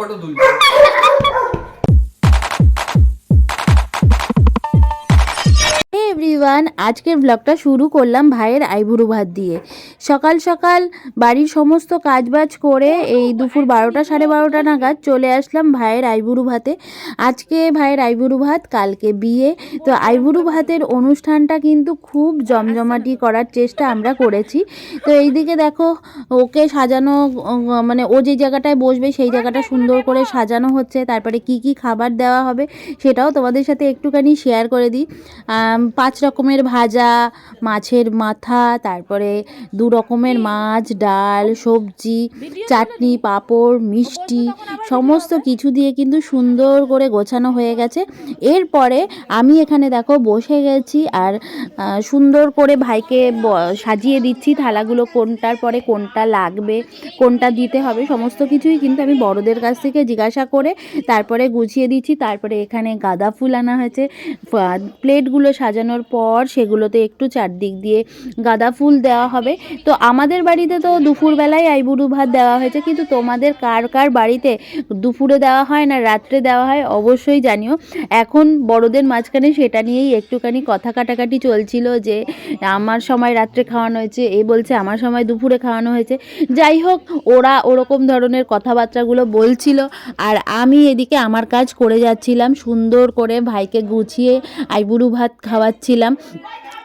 Photo তুলবো everyone আজকের ব্লগটা শুরু করলাম ভাইয়ের আইবুড়ো ভাত দিয়ে সকাল সকাল বাড়ির সমস্ত কাজবাজ করে এই দুপুর বারোটা, সাড়ে বারোটা নাগাদ চলে আসলাম ভাইয়ের আইবুড়ো ভাতে। আজকে ভাইয়ের আইবুড়ো ভাত, কালকে বিয়ে। তো আইবুড়ো ভাতের অনুষ্ঠানটা কিন্তু খুব জমজমাটি করার চেষ্টা আমরা করেছি। তো এইদিকে দেখো, ওকে সাজানো মানে ও যে জায়গাটায় বসবে সেই জায়গাটা সুন্দর করে সাজানো হচ্ছে। তারপরে কি কি খাবার দেওয়া হবে সেটাও তোমাদের সাথে একটুখানি শেয়ার করে দিই। পাঁচ রকমের ভাজা, মাছের মাথা, তারপরে দু রকমের মাছ ডাল সবজি চাটনি পাঁপড় মিষ্টি সমস্ত কিছু দিয়ে কিন্তু সুন্দর করে গোছানো হয়ে গেছে। এরপরে আমি এখানে দেখো বসে গেছি আর সুন্দর করে ভাইকে সাজিয়ে দিচ্ছি থালাগুলো কোনটার পরে কোনটা লাগবে কোনটা দিতে হবে সমস্ত কিছুই কিন্তু আমি বড়দের কাছ থেকে জিজ্ঞাসা করে তারপরে গুছিয়ে দিচ্ছি। তারপরে এখানে গাঁদা ফুল আনা হয়েছে। প্লেটগুলো সাজানোর পর সেগুলোতে একটু চারদিক দিয়ে গাঁদা ফুল দেওয়া হবে। তো আমাদের বাড়িতে তো দুপুরবেলায় আইবুড়ো ভাত দেওয়া হয়েছে, কিন্তু তোমাদের কার কার বাড়িতে দুপুরে দেওয়া হয় না রাত্রে দেওয়া হয় অবশ্যই জানিও। এখন বড়দের মাঝখানে সেটা নিয়েই একটুখানি কথা কাটাকাটি চলছিল যে, আমার সময় রাত্রে খাওয়ানো হয়েছে, এ বলছে আমার সময় দুপুরে খাওয়ানো হয়েছে। যাই হোক, ওরা ওরকম ধরনের কথাবার্তাগুলো বলছিল, আর আমি এদিকে আমার কাজ করে যাচ্ছিলাম, সুন্দর করে ভাইকে গুছিয়ে আইবুড়ু ভাত খাওয়াচ্ছিলাম।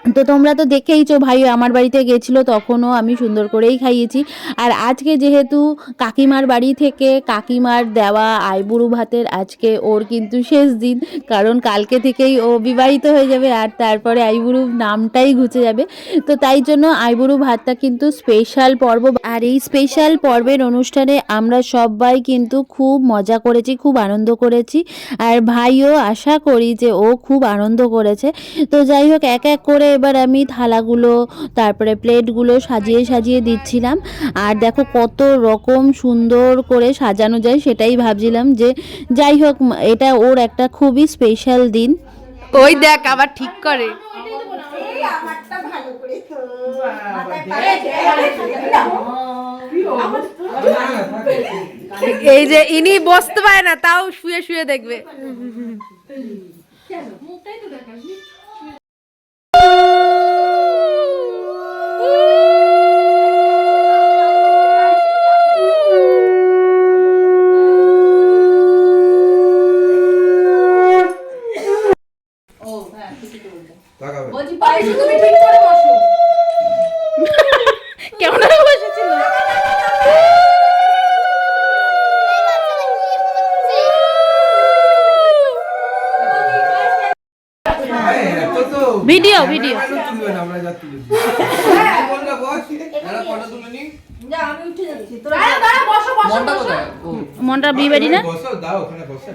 তো তোমরা তো দেখেইছো, ভাই, আমার বাড়িতে গেছিল, তখনও আমি সুন্দর করেই খাইয়েছি। আর আজকে যেহেতু কাকিমার বাড়ি থেকে কাকিমার দেওয়া আইবুড়ো ভাতের আজকে ওর কিন্তু শেষ দিন, কারণ কালকে থেকেই ও বিবাহিত হয়ে যাবে আর তারপরে আইবুড়ো নামটাই ঘুচে যাবে। তো তাই জন্য আইবুড়ু ভাতটা কিন্তু স্পেশাল পর্ব। আর এই স্পেশাল পর্বের অনুষ্ঠানে আমরা সবাই কিন্তু খুব মজা করেছি, খুব আনন্দ করেছি। আর ভাইও আশা করি যে ও খুব আনন্দ করেছে। তো যাই হোক, এক এক করে এবার আমি থালাগুলো তারপরে প্লেটগুলো সাজিয়ে সাজিয়ে দিচ্ছিলাম। আর দেখো কত রকম সুন্দর করে সাজানো যায় সেটাই ভাবছিলাম যে যাই হোক এটা ওর একটা খুবই স্পেশাল দিন। ওই দেখ আবার ঠিক করে। এই যে ইনি বসতে পারে না তাও শুয়ে শুয়ে দেখবে। তাকাবে কেমন বসেছিল ভিডিও ভিডিও মনটা বিয়ে বাড়ি না? বসো দাও ওখানে বসো।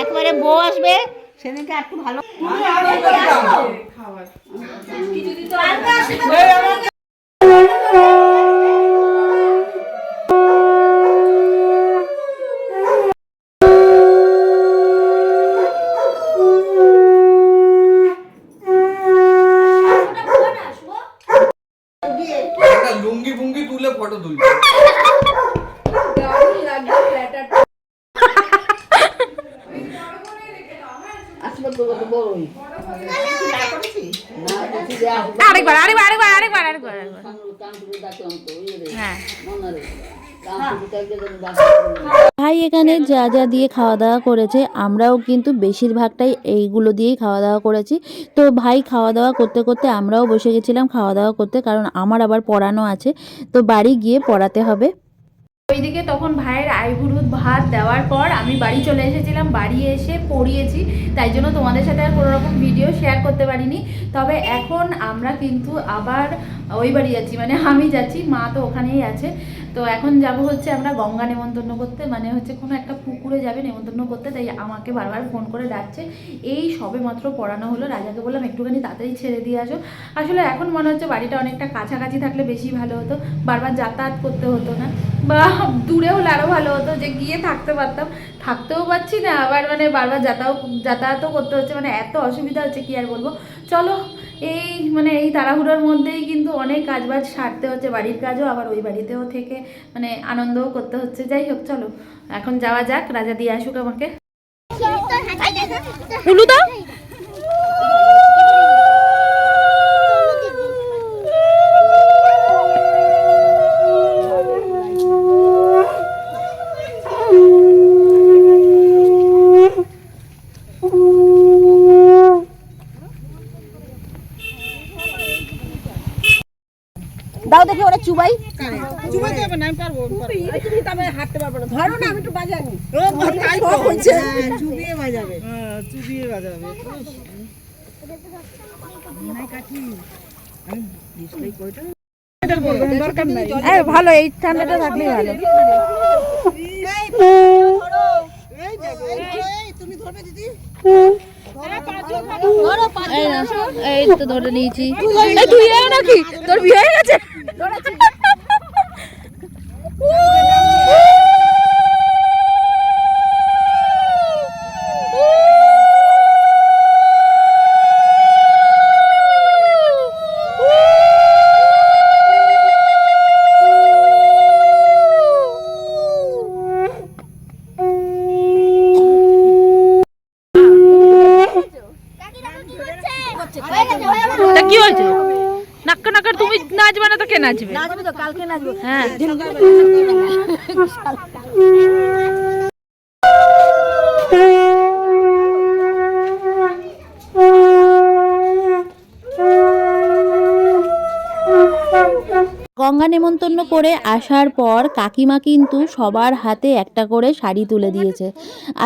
একবারে বউ আসবে একটা ফটো তুলি আরেকবার আরেকবার আরেকবার আরেকবার আরেকবার। আরেকবার। হ্যাঁ। ভাই এখানে যা যা দিয়ে খাওয়া দাওয়া করেছে, আমরাও কিন্তু বেশিরভাগটাই এইগুলো দিয়েই খাওয়া দাওয়া করেছি। তো ভাই খাওয়া দাওয়া করতে করতে আমরাও বসে গেছিলাম খাওয়া দাওয়া করতে, কারণ আমার আবার পড়ানো আছে। তো বাড়ি গিয়ে পড়াতে হবে। ওইদিকে তখন ভাইয়ের আইবুড়ুদ ভাত দেওয়ার পর আমি বাড়ি চলে এসেছিলাম, বাড়ি এসে পড়িয়েছি। তাই জন্য তোমাদের সাথে আর কোনো রকম ভিডিও শেয়ার করতে পারিনি। তবে এখন আমরা কিন্তু আবার ওই বাড়ি যাচ্ছি মানে আমি যাচ্ছি, মা তো ওখানেই আছে। তো এখন যাব হচ্ছে আমরা গঙ্গা নেমন্তন্ন করতে মানে হচ্ছে কোনো একটা পুকুরে যাবে নেমন্তন্ন করতে, তাই আমাকে বারবার ফোন করে ডাকছে। এই সবে মাত্র পড়ানো হলো, রাজাকে বললাম, একটুখানি তাড়াতাড়ি ছেড়ে দিয়ে আসো। আসলে এখন মনে হচ্ছে বাড়িটা অনেকটা কাছাকাছি থাকলে বেশি ভালো হতো, বারবার যাতায়াত করতে হতো না। বা দূরে হলে আরও ভালো হতো যে গিয়ে থাকতে পারতাম থাকতেও পারছি না আবার মানে বারবার যাতায়াত যাতায়াতও করতে হচ্ছে মানে এত অসুবিধা হচ্ছে কি আর বলব চলো এই মানে এই তাড়াহুড়োর মধ্যেই কিন্তু অনেক কাজ বাজ সারতে হচ্ছে বাড়ির কাজও আবার ওই বাড়িতেও থেকে মানে আনন্দও করতে হচ্ছে যাই হোক চলো এখন যাওয়া যাক রাজা দিয়ে আসুক আমাকে ওরা চুবাই ভালো এই ঠান্ডাটা থাকলেই ভালো। এই তো ধরে নিয়েছি। তুই নাকি? তোর বিয়ে হয়ে গেছে? তা কি হয়েছে? নাক্কা নাক্কা তুমি নাচবে না তো কে নাচবে? নাচবে তো কালকে নাচবে। হ্যাঁ। গঙ্গা নেমন্তন্ন করে আসার পর কাকিমা কিন্তু সবার হাতে একটা করে শাড়ি তুলে দিয়েছে।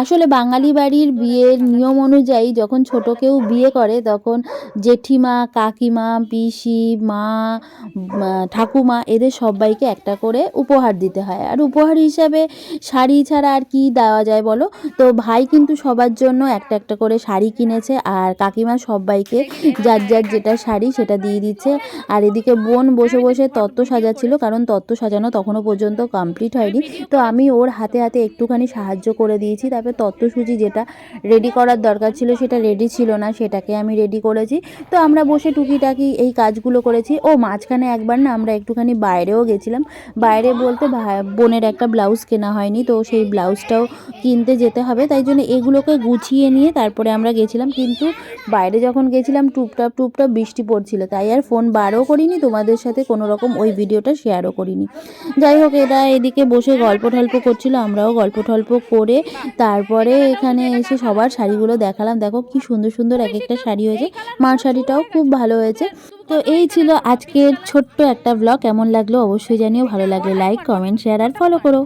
আসলে বাঙালি বাড়ির বিয়ের নিয়ম অনুযায়ী যখন ছোট কেউ বিয়ে করে তখন জেঠিমা, কাকিমা, পিসি, মা ঠাকুমা এদের সবাইকে একটা করে উপহার দিতে হয়। আর উপহার হিসাবে শাড়ি ছাড়া আর কি দেওয়া যায় বলো? তো ভাই কিন্তু সবার জন্য একটা একটা করে শাড়ি কিনেছে আর কাকিমা সবাইকে যার যার যেটা শাড়ি সেটা দিয়ে দিচ্ছে। আর এদিকে বোন বসে বসে তত্ত্ব সাজাচ্ছিল কারণ তত্ত্ব সাজানো তখনও পর্যন্ত কমপ্লিট হয়নি। তো আমি ওর হাতে হাতে একটুখানি সাহায্য করে দিয়েছি। তারপরে তত্ত্বসূচি যেটা রেডি করার দরকার ছিল সেটা রেডি ছিল না সেটাকে আমি রেডি করেছি। তো আমরা বসে টুকিটাকি এই কাজগুলো করেছি। ও মাঝখানে একবার না আমরা একটুখানি বাইরেও গেছিলাম। বাইরে বলতে ভা- বোনের একটা ব্লাউজ কেনা হয়নি তো সেই ব্লাউজটাও কিনতে যেতে হবে। তাই জন্য এগুলোকে গুছিয়ে নিয়ে তারপরে আমরা গেছিলাম। কিন্তু বাইরে যখন গেছিলাম টুপটাপ টুপটাপ বৃষ্টি পড়ছিল। তাই আর ফোন বারও করিনি। তোমাদের সাথে কোনো রকম ওই ভিডিওটা শেয়ারও করিনি। যাই হোক, এরা এদিকে বসে গল্প টল্প করছিল, আমরাও গল্প টল্প করে তারপরে এখানে এসে সবার শাড়িগুলো দেখালাম। দেখো কি সুন্দর সুন্দর এক একটা শাড়ি হয়েছে। মার শাড়িটাও খুব ভালো হয়েছে। তো এই ছিল আজকের ছোট্ট একটা ব্লগ কেমন লাগল অবশ্যই জানিও। ভালো লাগলে লাইক কমেন্ট শেয়ার আর ফলো করো।